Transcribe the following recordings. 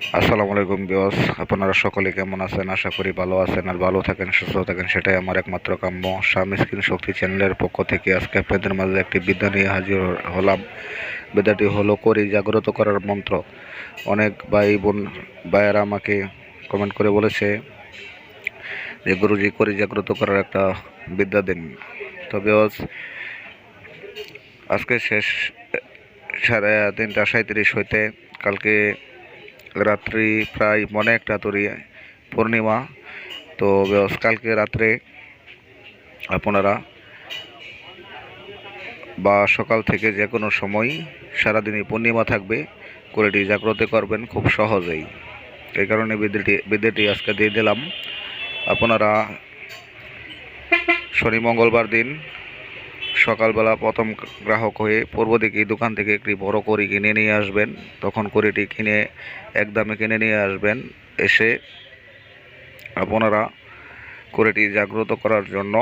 আসসালামু আলাইকুম বিয়স আপনারা সকলে কেমন আছেন? আশা করি ভালো আছেন আর ভালো থাকেন, সুস্থ থাকেন, সেটাই আমার একমাত্র কাম্য। স্বামী স্ক্রিন শক্তি চ্যানেলের পক্ষ থেকে আজকে আপনাদের মাঝে একটি বিদ্যা নিয়ে হাজির হলাম। বিদ্যাটি হলো, করি জাগ্রত করার মন্ত্র। অনেক ভাই বোন, ভাইয়েরা আমাকে কমেন্ট করে বলেছে যে, গুরুজি, করি জাগ্রত করার একটা বিদ্যা দিন। তো বিয়স আজকে শেষ, সাড়ে তিনটা সাঁত্রিশ হইতে কালকে রাত্রি প্রায় মনে একটা তরি, পূর্ণিমা। তো কালকে রাত্রে আপনারা বা সকাল থেকে যে কোনো সময় সারাদিনই পূর্ণিমা থাকবে কোরেটি জাগ্রত করবেন খুব সহজেই। এই কারণে বিদ্যুটি বিদ্যুটি আজকে দিয়ে দিলাম। আপনারা শনি, মঙ্গলবার দিন সকালবেলা প্রথম গ্রাহক হয়ে পূর্ব দিকে দোকান থেকে একটি বড় করি কিনে নিয়ে আসবেন। তখন করিটি কিনে একদমে কিনে নিয়ে আসবেন। এসে আপনারা করিটি জাগ্রত করার জন্য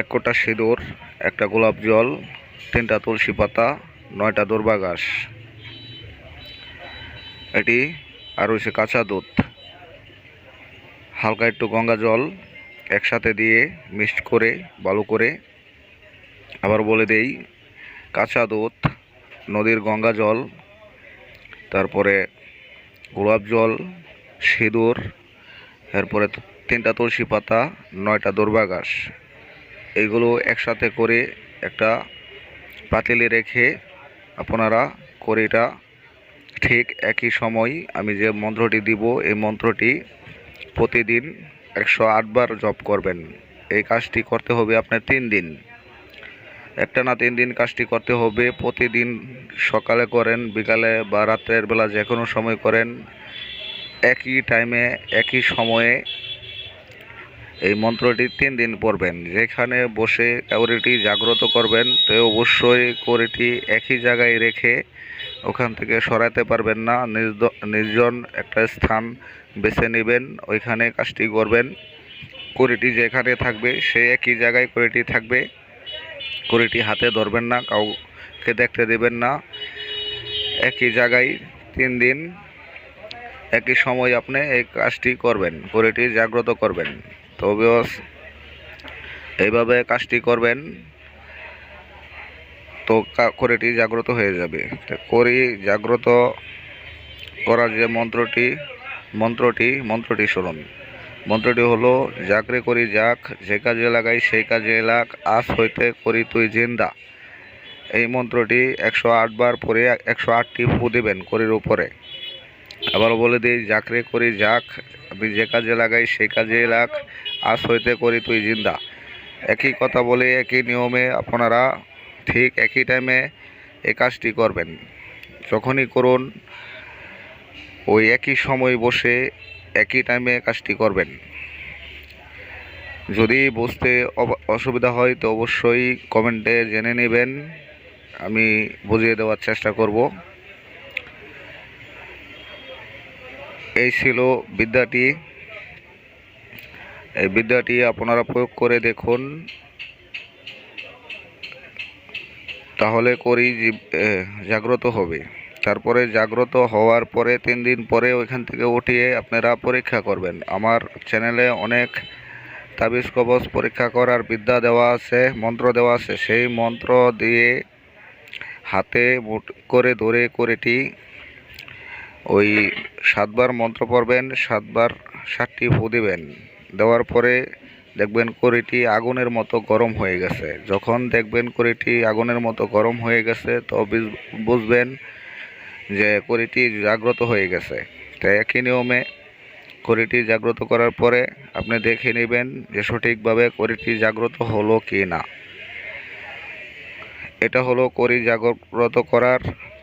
এক কোটা সিঁদুর, একটা গোলাপ জল, তিনটা তুলসী পাতা, নয়টা দুর্বা ঘাস এটি আর হচ্ছে কাঁচা দুধ। হালকা একটু গঙ্গা জল একসাথে দিয়ে মিক্সড করে ভালো করে আবার বলে দেই, কাঁচা দুধ, নদীর গঙ্গা জল, তারপরে গোলাপ জল, সিঁদুর, এরপরে তিনটা তুলসী পাতা, নয়টা দোরবা ঘাস। এইগুলো একসাথে করে একটা পাতিলে রেখে আপনারা করিটা ঠিক একই সময় আমি যে মন্ত্রটি দিব, এই মন্ত্রটি প্রতিদিন একশো আটবার জপ করবেন। এই কাজটি করতে হবে আপনার তিন দিন। একটা না তিন দিন কাজটি করতে হবে, প্রতিদিন সকালে করেন, বিকালে বা রাত্রের বেলা যে কোনো সময় করেন। একই টাইমে একই সময়ে এই মন্ত্রটি তিন দিন পড়বেন। যেখানে বসে কাউরিটি জাগ্রত করবেন, তো অবশ্যই করিটি একই জায়গায় রেখে ওখান থেকে সরাতে পারবেন না। নির্জন একটা স্থান বেছে নেবেন, ওইখানে কাজটি করবেন। করিটি যেখানে থাকবে, সে একই জায়গায় করিটি থাকবে। করিটি হাতে ধরবেন না, কাউকে দেখতে দেবেন না। একই জায়গায় তিন দিন, একই সময় আপনি এই কাজটি করবেন করিটি জাগ্রত করবেন। তো বিয়স এইভাবে কাজটি করবেন। তো করিটি জাগ্রত হয়ে যাবে। করি জাগ্রত করার যে মন্ত্রটি মন্ত্রটি মন্ত্রটি শুনুন। মন্ত্রটি হলো জাগরে করি যাক, যে কাজে লাগাই সেই কাজে লাগ, আজ হইতে করি তুই জিন্দা। এই মন্ত্রটি একশো আটবার পরে একশো আটটি ফু দেবেন করির উপরে। আবার বলে দিই জাকরে করি যাক, আমি যে কাজে লাগাই সেই কাজে লাগ, আজ হইতে করি তুই জিন্দা। একই কথা বলে, একই নিয়মে আপনারা ঠিক একই টাইমে এই কাজটি করবেন। যখনই করুন, ওই একই সময় বসে একই টাইমে কাজটি করবেন। যদি বুঝতে অসুবিধা হয়, তো অবশ্যই কমেন্টে জেনে নেবেন। আমি বুঝিয়ে দেওয়ার চেষ্টা করব। এই ছিল বিদ্যাটি। এই বিদ্যাটি আপনারা প্রয়োগ করে দেখুন। তাহলে করি জাগ্রত হবে। তারপরে জাগ্রত হওয়ার পরে তিন দিন পরে ওইখান থেকে উঠিয়ে আপনারা পরীক্ষা করবেন। আমার চ্যানেলে অনেক তাবিজ কবচ পরীক্ষা করার বিদ্যা দেওয়া আছে, মন্ত্র দেওয়া আছে। সেই মন্ত্র দিয়ে হাতে মুঠ করে ধরে করেটি ওই সাতবার মন্ত্র পড়বেন, সাতবার ষাটটি ফু দিবেন। দেওয়ার পরে দেখবেন কড়িটি আগুনের মতো গরম হয়ে গেছে। যখন দেখবেন কড়িটি আগুনের মতো গরম হয়ে গেছে, তো বুঝ- বুঝবেন যে কড়িটি জাগ্রত হয়ে গেছে। তো একই নিয়মে কড়িটি জাগ্রত করার পরে আপনি দেখে নেবেন যে সঠিকভাবে কড়িটি জাগ্রত হলো কি না। এটা হলো কড়ি জাগ্রত করার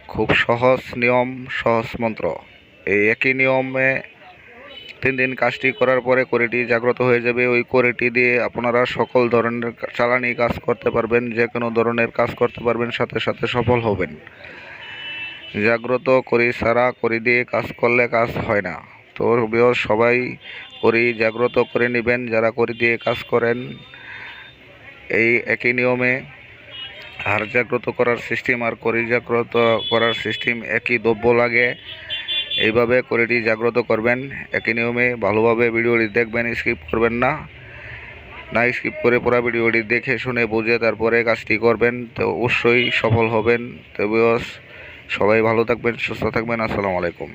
খুব সহজ নিয়ম, সহজ মন্ত্র। এই একই নিয়মে তিন দিন কাজটি করার পরে কড়িটি জাগ্রত হয়ে যাবে। ওই কড়িটি দিয়ে আপনারা সকল ধরনের চালানি কাজ করতে পারবেন, যে কোনো ধরনের কাজ করতে পারবেন, সাথে সাথে সফল হবেন। জাগ্রত করি সারা করি দিয়ে কাজ করলে কাজ হয় না। তো সবাই করি জাগ্রত করে নেবেন, যারা করি দিয়ে কাজ করেন, এই একই নিয়মে হাড় জাগ্রত করার সিস্টেম আর করি জাগ্রত করার সিস্টেম একই দ্রব্য লাগে। এইভাবে কোয়ালিটি জাগ্রত করবেন, একই নিয়মে ভালোভাবে ভিডিওটি দেখবেন স্কিপ করবেন না। না স্কিপ করে পুরো ভিডিওটি দেখে শুনে বুঝে তারপরে কাজটি করবেন, তো অবশ্যই সফল হবেন। তো সবাই ভালো থাকবেন, সুস্থ থাকবেন, আসসালামু আলাইকুম।